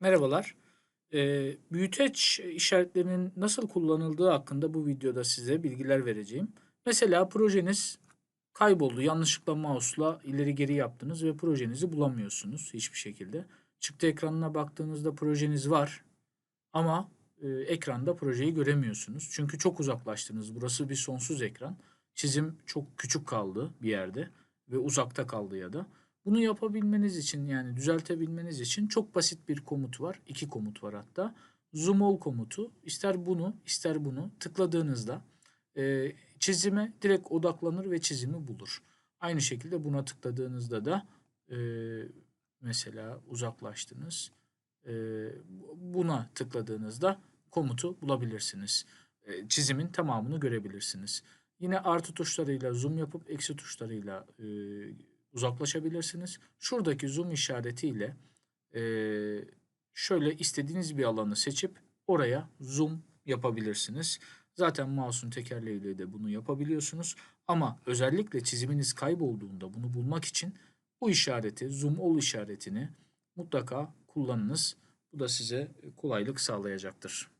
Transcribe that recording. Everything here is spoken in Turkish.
Merhabalar. Eee, büyüteç işaretlerinin nasıl kullanıldığı hakkında bu videoda size bilgiler vereceğim. Mesela projeniz kayboldu. Yanlışlıkla mouse'la ileri geri yaptınız ve projenizi bulamıyorsunuz hiçbir şekilde. Çıktı ekranına baktığınızda projeniz var ama e, ekranda projeyi göremiyorsunuz. Çünkü çok uzaklaştınız. Burası bir sonsuz ekran. Çizim çok küçük kaldı bir yerde ve uzakta kaldı ya da. Bunu yapabilmeniz için yani düzeltebilmeniz için çok basit bir komut var. İki komut var hatta. Zoom all komutu ister bunu ister bunu tıkladığınızda e, çizime direkt odaklanır ve çizimi bulur. Aynı şekilde buna tıkladığınızda da e, mesela uzaklaştınız. E, buna tıkladığınızda komutu bulabilirsiniz. E, çizimin tamamını görebilirsiniz. Yine artı tuşlarıyla zoom yapıp eksi tuşlarıyla e, uzaklaşabilirsiniz. Şuradaki zoom işaretiyle e, şöyle istediğiniz bir alanı seçip oraya zoom yapabilirsiniz. Zaten mouse'un tekerleğiyle de bunu yapabiliyorsunuz. Ama özellikle çiziminiz kaybolduğunda bunu bulmak için bu işareti, zoom all işaretini mutlaka kullanınız. Bu da size kolaylık sağlayacaktır.